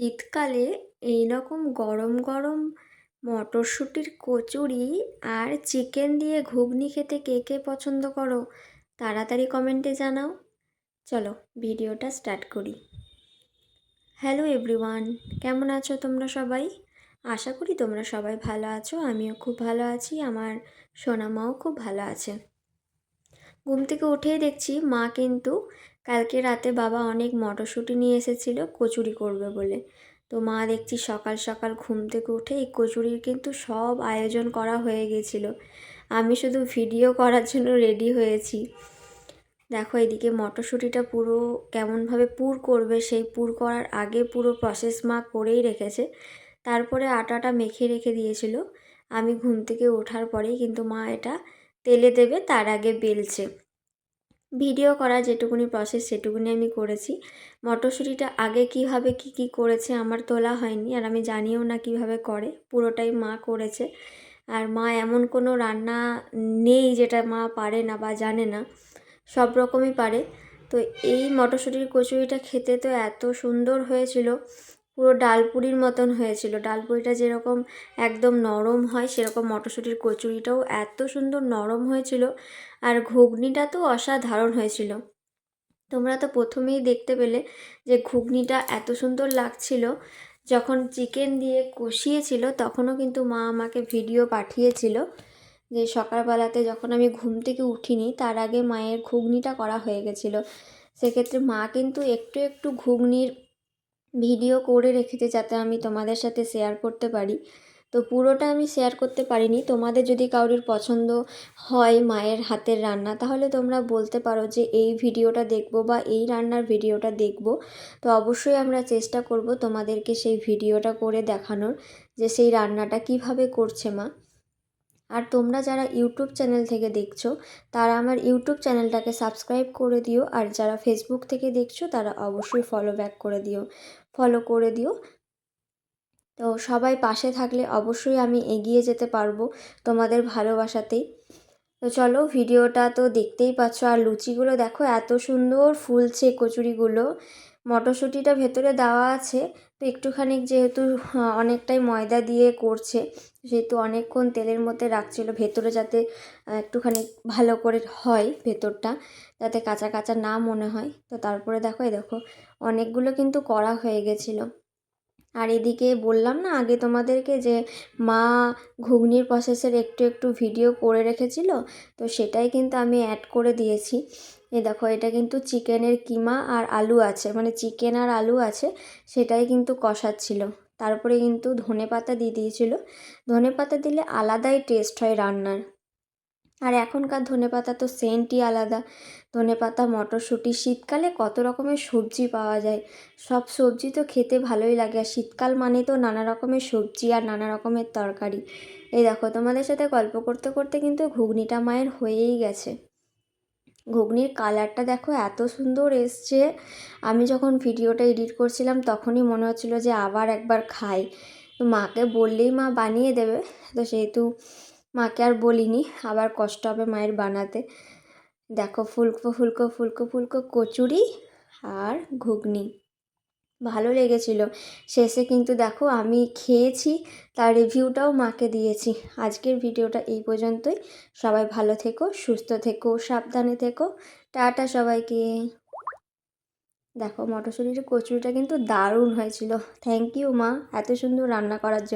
শীতকালে এই রকম গরম গরম মটরশুঁটির কচুরি আর চিকেন দিয়ে ঘুগনি খেতে কে কে পছন্দ করো, তাড়াতাড়ি কমেন্টে জানাও। চলো, ভিডিওটা স্টার্ট করি। হ্যালো এভরিওয়ান, কেমন আছো তোমরা সবাই? আশা করি তোমরা সবাই ভালো আছো, আমিও খুব ভালো আছি, আমার সোনা মাও খুব ভালো আছে। ঘুম থেকে উঠেই দেখছি মা কিন্তু কালকে রাতে বাবা অনেক মটরশুঁটি নিয়ে এসেছিল, কচুরি করবে বলে। তো মা দেখছি সকাল সকাল ঘুম থেকে উঠে এই কচুরির কিন্তু সব আয়োজন করা হয়ে গেছিল। আমি শুধু ভিডিও করার জন্য রেডি হয়েছি। দেখো এদিকে মটরশুঁটিটা পুরো কেমনভাবে পুর করবে, সেই পুর করার আগে পুরো প্রসেস মা করেই রেখেছে। তারপরে আটাটা মেখে রেখে দিয়েছিল। আমি ঘুম থেকে ওঠার পরেই কিন্তু মা এটা তেলে দেবে, তার আগে বেলছে। ভিডিও করা, যেটুকুনি প্রসেস সেটুকুনি আমি করেছি। মটরশুঁটিটা আগে কীভাবে কি কি করেছে আমার তোলা হয়নি, আর আমি জানিও না কীভাবে করে, পুরোটাই মা করেছে। আর মা এমন কোনো রান্না নেই যেটা মা পারে না বা জানে না, সব রকমই পারে। তো এই মটরশুঁটির কচুরিটা খেতে তো এত সুন্দর হয়েছিল পুরো ডালপুরির মতন হয়েছিল। ডালপুরিটা যেরকম একদম নরম হয়, সেরকম মটরশুঁটির কচুরিটাও এত সুন্দর নরম হয়েছিল আর ঘুগনিটা তো অসাধারণ হয়েছিল। তোমরা তো প্রথমেই দেখতে পেলে যে ঘুগনিটা এত সুন্দর লাগছিল। যখন চিকেন দিয়ে কষিয়েছিল, তখনও কিন্তু মা আমাকে ভিডিও পাঠিয়েছিল যে সকালবেলাতে যখন আমি ঘুম থেকে উঠিনি, তার আগে মায়ের ঘুগনিটা করা হয়ে গেছিল। সেক্ষেত্রে মা কিন্তু একটু একটু ঘুগনির ভিডিও করে রেখেছে যাতে আমি তোমাদের সাথে শেয়ার করতে পারি। তো পুরোটা আমি শেয়ার করতে পারিনি। তোমাদের যদি কারোর পছন্দ হয় মায়ের হাতের রান্না, তাহলে তোমরা বলতে পারো যে এই ভিডিওটা দেখব বা এই রান্নার ভিডিওটা দেখব। তো অবশ্যই আমরা চেষ্টা করব তোমাদেরকে সেই ভিডিওটা করে দেখানোর, যে সেই রান্নাটা কীভাবে করছে মা। আর তোমরা যারা ইউটিউব চ্যানেল থেকে দেখছ, তারা আমার ইউটিউব চ্যানেলটাকে সাবস্ক্রাইব করে দিও। আর যারা ফেসবুক থেকে দেখছ, তারা অবশ্যই ফলো ব্যাক করে দিও। ফলো করে দিও। তো সবাই পাশে থাকলে অবশ্যই আমি এগিয়ে যেতে পারব তোমাদের ভালোবাসাতেই। তো চলো ভিডিওটা তো দেখতেই পাচ্ছ, আর লুচিগুলো দেখো এত সুন্দর ফুলছে কচুরিগুলো। মটরশুঁটিটা ভেতরে দেওয়া আছে তো একটুখানি যেহেতু অনেকটাই ময়দা দিয়ে করছে, সেহেতু অনেকক্ষণ তেলের মধ্যে রাখছিল, ভেতরে যাতে একটুখানি ভালো করে হয় ভেতরটা, যাতে কাঁচা কাঁচা না মনে হয়। তো তারপরে দেখো, এই দেখো, অনেকগুলো কিন্তু করা হয়ে গেছিল। আর এদিকে বললাম না, আগে তোমাদেরকে যে মা ঘুগনির প্রসেসের একটু একটু ভিডিও করে রেখেছিল, তো সেটাই কিন্তু আমি অ্যাড করে দিয়েছি। এ দেখো, এটা কিন্তু চিকেনের কিমা আর আলু আছে মানে চিকেন আর আলু আছে, সেটাই কিন্তু কষাচ্ছিল। তারপরে কিন্তু ধনে পাতা দিয়ে দিয়েছিল। ধনে পাতা দিলে আলাদাই টেস্ট হয় রান্নার। আর এখনকার ধনে পাতা তো সেন্টই আলাদা। ধনে পাতা, মটরশুঁটি, শীতকালে কত রকমের সবজি পাওয়া যায়। সব সবজি তো খেতে ভালোই লাগে আর শীতকাল মানে তো নানা রকমের সবজি আর নানা রকমের তরকারি। এই দেখো, তোমাদের সাথে গল্প করতে করতে কিন্তু ঘুগনিটা মায়ের হয়েই গেছে। ঘুগনির কালারটা দেখো এত সুন্দর এসছে। আমি যখন ভিডিওটা এডিট করছিলাম তখনই মনে হচ্ছিল যে আবার একবার খাই। তো মাকে বললেই মা বানিয়ে দেবে। তো সেহেতু মাকে আর বলিনি, আবার কষ্ট হবে মায়ের বানাতে। দেখো ফুলকো ফুলকো ফুলকো ফুলকো কচুরি আর ঘুগনি। ভালো লেগেছিল। শেষে কিন্তু দেখো আমি খেয়েছি, তার রিভিউটাও মাকে দিয়েছি। আজকের ভিডিওটা এই পর্যন্তই। সবাই ভালো থেকো, সুস্থ থেকো, সাবধানে থেকো। টাটা সবাইকে। দেখো মটরশুঁটির কচুরিটা কিন্তু দারুণ হয়েছিল। থ্যাংক ইউ মা। এত সুন্দর রান্না করার জন্য।